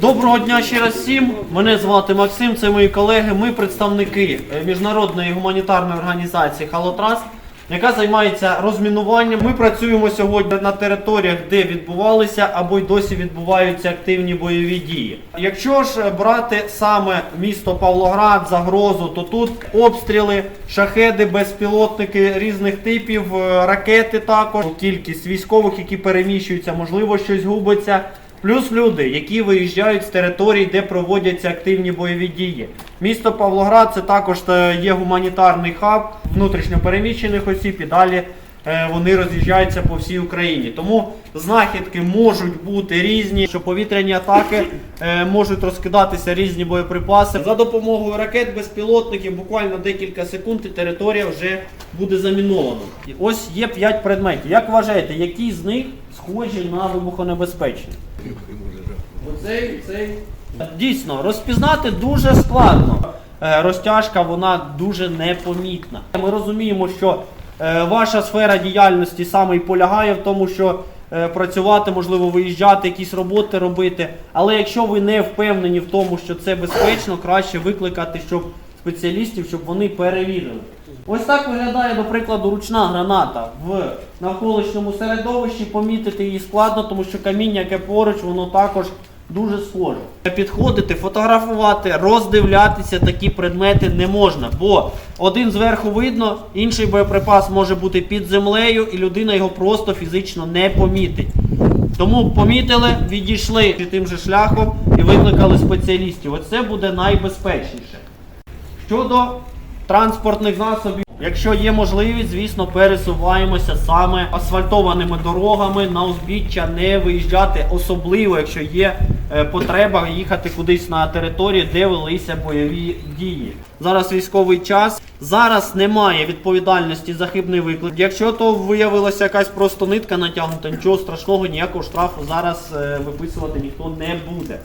Доброго дня ще раз всім. Мене звати Максим, це мої колеги. Ми представники е, міжнародної гуманітарної організації Халотрас, яка займається розмінуванням. Ми працюємо сьогодні на територіях, де відбувалися або й досі відбуваються активні бойові дії. Якщо ж брати саме місто Павлоград, загрозу, то тут обстріли, шахеди, безпілотники різних типів, е, ракети також, кількість військових, які переміщуються, можливо, щось губиться. Плюс люди, які виїжджають з територій, де проводяться активні бойові дії. Місто Павлоград це також е, є гуманітарний хаб внутрішньопереміщених осіб і далі е, вони роз'їжджаються по всій Україні. Тому знахідки можуть бути різні, що повітряні атаки е, можуть розкидатися різні боєприпаси. За допомогою ракет, безпілотників, буквально декілька секунд і територія вже буде замінована. Ось є 5 предметів. Як вважаєте, які з них схожі на вибухонебезпечні? Дійсно, розпізнати дуже складно. Е, Розтяжка вона дуже непомітна. Ми розуміємо, що е, ваша сфера діяльності саме і полягає в тому, що е, працювати, можливо, виїжджати, якісь роботи робити. Але якщо ви не впевнені в тому, що це безпечно, краще викликати щоб спеціалістів, щоб вони перевірили. Ось так виглядає, до прикладу, ручна граната в навколишньому середовищі. Помітити її складно, тому що каміння, яке поруч, воно також дуже схоже. Підходити, фотографувати, роздивлятися такі предмети не можна, бо один зверху видно, інший боєприпас може бути під землею, і людина його просто фізично не помітить. Тому помітили, відійшли тим же шляхом і викликали спеціалістів. Оце буде найбезпечніше. Щодо транспортних засобів, якщо є можливість, звісно, пересуваємося саме асфальтованими дорогами на узбіччя, не виїжджати, особливо, якщо є е, потреба їхати кудись на територію, де велися бойові дії. Зараз військовий час. Зараз немає відповідальності за хибний виклик. Якщо то виявилася якась просто нитка натягнута, нічого страшного, ніякого штрафу зараз е, виписувати ніхто не буде.